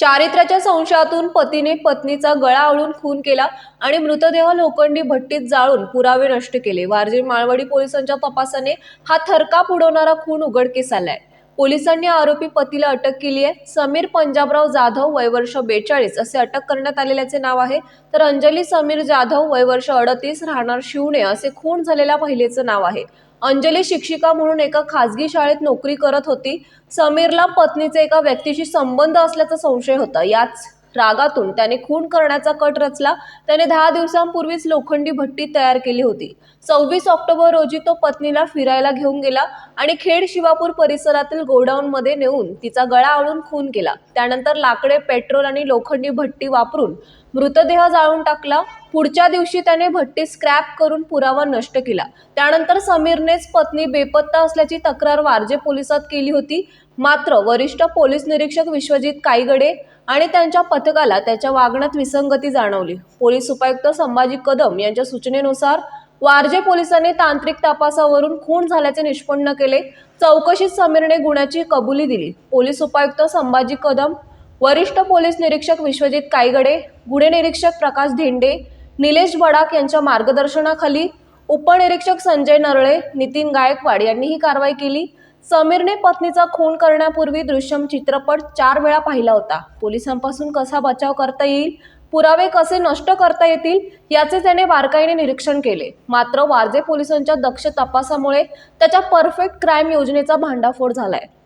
चारित्र्याच्या संशयातून पतीने पत्नीचा गळा आळून खून केला आणि मृतदेह लोखंडी भट्टीत जाळून पुरावे नष्ट केले. वारजे माळवाडी पोलिसांच्या तपासाने हा थरकाप उडवणारा खून उघडकीस आलाय. पोलिसांनी आरोपी पतीला अटक केली आहे. समीर पंजाबराव जाधव वय वर्ष बेचाळीस असे अटक करण्यात आलेल्याचे नाव आहे. तर अंजली समीर जाधव वय वर्ष अडतीस राहणार शिवणे असे खून झालेल्या महिलेचं नाव आहे. अंजली शिक्षिका म्हणून एका खासगी शाळेत नोकरी करत होती. समीरला पत्नीचे एका व्यक्तीशी संबंध असल्याचा संशय होता. याच रागातून त्याने खून करण्याचा कट रचला. त्याने दहा दिवसांपूर्वीच लोखंडी भट्टी तयार केली होती. सव्वीस ऑक्टोबर रोजी तो पत्नीला फिरायला घेऊन गेला आणि खेड शिवापूर परिसरातील गोडाऊनमध्ये नेऊन तिचा गळा आळून खून केला. त्यानंतर लाकडे पेट्रोल आणि लोखंडी भट्टी वापरून मृतदेह जाळून टाकला. पुढच्या दिवशी त्याने भट्टी स्क्रॅप करून पुरावा नष्ट केला. त्यानंतर समीरनेच पत्नी बेपत्ता असल्याची तक्रार वारजे पोलिसात केली होती. मात्र वरिष्ठ पोलीस निरीक्षक विश्वजित काईगडे आणि त्यांच्या पथकाला त्याच्या वागण्यात विसंगती जाणवली. पोलीस उपायुक्त संभाजी कदम यांच्या सूचनेनुसार वारजे पोलिसांनी तांत्रिक तपासावरून खून झाल्याचे निष्पन्न केले. चौकशीत समीरने गुन्ह्याची कबुली दिली. पोलीस उपायुक्त संभाजी कदम वरिष्ठ पोलीस निरीक्षक विश्वजित कायगडे गुन्हे निरीक्षक प्रकाश धेंडे निलेश बडाक यांच्या मार्गदर्शनाखाली उपनिरीक्षक संजय नरळे नितीन गायकवाड यांनी ही कारवाई केली. समीरने पत्नीचा खून करण्यापूर्वी दृश्यम चित्रपट चार वेळा पाहिला होता. पोलिसांपासून कसा बचाव करता येईल पुरावे कसे नष्ट करता येतील याचे त्याने बारकाईने निरीक्षण केले. मात्र वारजे पोलिसांच्या दक्ष तपासामुळे त्याच्या परफेक्ट क्राईम योजनेचा भांडाफोड झालाय.